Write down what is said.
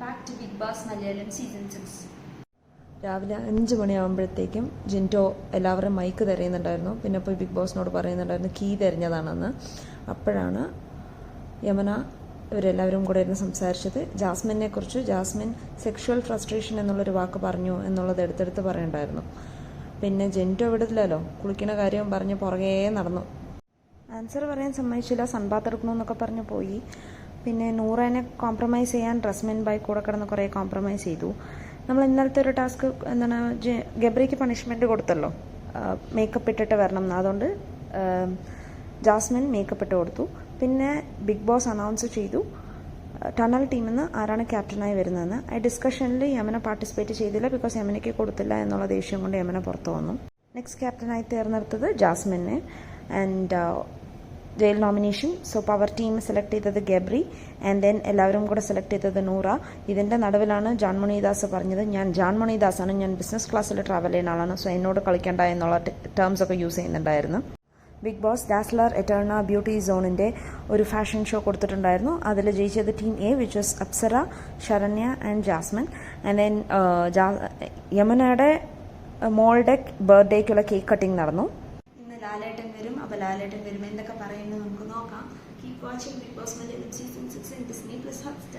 back to big Boss Malayalam Season 6. രാവിലെ അഞ്ച് മണിയാകുമ്പോഴത്തേക്കും ജിന്റോ എല്ലാവരും മൈക്ക് തിരയുന്നുണ്ടായിരുന്നു. പിന്നെ പോയി ബിഗ് ബോസിനോട് പറയുന്നുണ്ടായിരുന്നു കീ തിരഞ്ഞതാണെന്ന്. അപ്പോഴാണ് യമന ഇവരെല്ലാവരും കൂടെ ഇരുന്ന് സംസാരിച്ചത്. ജാസ്മിനെ കുറിച്ച് ജാസ്മിൻ സെക്ഷുവൽ ഫ്രസ്ട്രേഷൻ എന്നുള്ളൊരു വാക്ക് പറഞ്ഞു എന്നുള്ളത് എടുത്തെടുത്ത് പറയണ്ടായിരുന്നു. പിന്നെ ജെന്റോ വിടില്ലല്ലോ കുളിക്കുന്ന കാര്യം പറഞ്ഞ് പുറകേ നടന്നു. ആൻസർ പറയാൻ സമ്മതിച്ചില്ല സൺബാത്ത് എടുക്കണമെന്നൊക്കെ പറഞ്ഞു പോയി. പിന്നെ നൂറേനെ കോംപ്രമൈസ് ചെയ്യാൻ ഡ്രസ്മെൻ ബൈ കൂടെ കിടന്ന് കുറേ കോംപ്രമൈസ് ചെയ്തു. നമ്മൾ ഇന്നലത്തെ ഒരു ടാസ്ക് എന്താണ് ഗബ്രിക്ക് പണിഷ്മെന്റ് കൊടുത്തല്ലോ. മേക്കപ്പ് ഇട്ടിട്ട് വരണം അതുകൊണ്ട് ജാസ്മിൻ മേക്കപ്പ് ഇട്ട് കൊടുത്തു. പിന്നെ ബിഗ് ബോസ് അനൗൺസ് ചെയ്തു. ടണൽ ടീമിൽ നിന്ന് ആരാണ് ക്യാപ്റ്റനായി വരുന്നതെന്ന്. ആ ഡിസ്കഷനിൽ യമന പാർട്ടിസിപ്പേറ്റ് ചെയ്തില്ല ബിക്കോസ് യമനയ്ക്ക് കൊടുത്തില്ല എന്നുള്ള ദേഷ്യം കൊണ്ട് യമന പുറത്തു വന്നു. നെക്സ്റ്റ് ക്യാപ്റ്റനായി തിരഞ്ഞെടുത്തത് ജാസ്മിനെ. And jail nomination so power team select ചെയ്തത് ഗബ്രി. ആൻഡ് ദെൻ എല്ലാവരും കൂടെ സെലക്ട് ചെയ്തത് നൂറ. ഇതിന്റെ നടുവിലാണ് ജാൻ മണിദാസ് പറഞ്ഞത്. ഞാൻ ജാൻ മണിദാസാണ് ഞാൻ ബിസിനസ് ക്ലാസ്സിൽ ട്രാവൽ ചെയ്യുന്ന ആളാണ്. സോ എന്നോട് കളിക്കേണ്ട എന്നുള്ള ടേംസ് ഒക്കെ യൂസ് ചെയ്യുന്നുണ്ടായിരുന്നു. Big Boss dazzler eterna beauty സോണിന്റെ ഒരു ഫാഷൻ ഷോ കൊടുത്തിട്ടുണ്ടായിരുന്നു. അതിൽ ജയിച്ചത് team A which was Apsara Saranya and Jasmine and then യമനയുടെ മോളുടെ ബർത്ത്ഡേക്കുള്ള കേക്ക് കട്ടിംഗ് നടന്നു. ലാലേട്ടൻ വരും അപ്പോൾ ലാലേട്ടൻ വരും എന്തൊക്കെ പറയുന്നത് നമുക്ക് നോക്കാം. Keep watching Big Boss Malayalam season six in Disney plus Hotstar